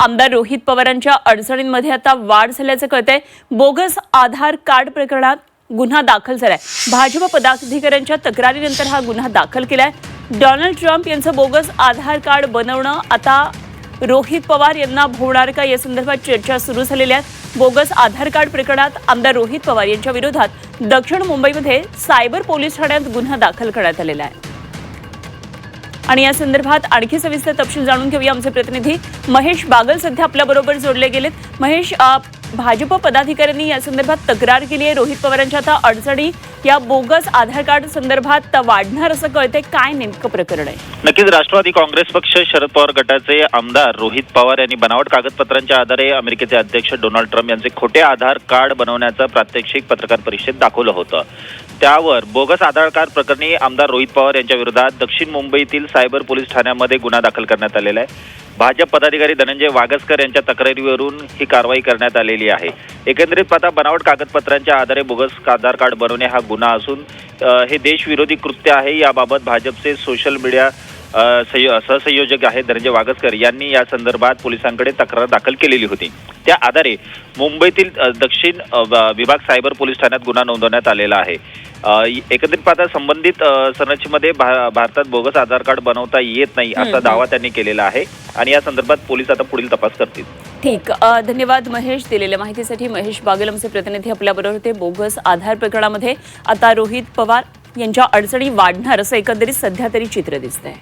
आमदार रोहित पवारांच्या अडचणींमध्ये आता वाढ झाल्याचं कळतंय. बोगस आधार कार्ड प्रकरणात गुन्हा दाखल झालाय. भाजप पदाधिकाऱ्यांच्या तक्रारीनंतर हा गुन्हा दाखल केलाय. डोनाल्ड ट्रम्प यांचं बोगस आधार कार्ड बनवणं आता रोहित पवार यांना भोवणार का? या संदर्भात चर्चा सुरू झालेल्या आहेत. बोगस आधार कार्ड प्रकरणात आमदार रोहित पवार यांच्या विरोधात दक्षिण मुंबईमध्ये सायबर पोलीस ठाण्यात गुन्हा दाखल करण्यात आलेला आहे. आणि या संदर्भात आणखी सविस्तर तपशील जाणून घेऊया आमचे प्रतिनिधी. महेश बागल सध्या आपल्याबरोबर जोडले गेलेत. महेश भाजप पदाधिकाऱ्यांनी या संदर्भात तक्रार केली आहे. रोहित पवारांच्या आता अडचणी या बोगस आधार कार्ड संदर्भात वाढणार असं कळतंय. काय नेमकं प्रकरण आहे? नक्कीच राष्ट्रवादी काँग्रेस पक्ष शरद पवार गटाचे आमदार रोहित पवार यांनी बनावट कागदपत्रांच्या आधारे अमेरिकेचे अध्यक्ष डोनाल्ड ट्रम्प यांचे खोटे आधार कार्ड बनवण्याचं प्रात्यक्षिक पत्रकार परिषदेत दाखवलं होतं. त्यावर बोगस आधार कार्ड प्रकरणी आमदार रोहित पवार यांच्या विरोधात दक्षिण मुंबईतील सायबर पोलीस ठाण्यामध्ये गुन्हा दाखल करण्यात आलेला आहे. भाजप पदाधिकारी धनंजय वागसकर यांच्या तक्रारीवरून ही कारवाई करण्यात आलेली आहे. एकंदरीत पता बनावट कागदपत्रांच्या आधारे बोगस आधार कार्ड बनवणे हा गुन्हा असून हे देशविरोधी कृत्य आहे. याबाबत भाजपचे सोशल मीडिया सहसंयोजक आहेत धनंजय वागसकर यांनी या संदर्भात पोलिसांकडे तक्रार दाखल केलेली होती. त्या आधारे मुंबईतील दक्षिण व- विभाग सायबर पोलीस ठाण्यात गुन्हा नोंदवण्यात आलेला आहे. अ, एकंदरीत पाहता संबंधित संरचनेमध्ये भा- भारतात बोगस आधार कार्ड बनवता येत नाही असा दावा त्यांनी केलेला आहे आणि या संदर्भात पोलीस आता पुढील तपास करतील. ठीक. धन्यवाद महेश दिलेल्या माहितीसाठी. महेश बागल आमचे प्रतिनिधी आपल्याबरोबर होते. बोगस आधार प्रकरणामध्ये आता रोहित पवार यांच्या अडचणी वाढणार असं एकंदरीत सध्या तरी चित्र दिसतंय.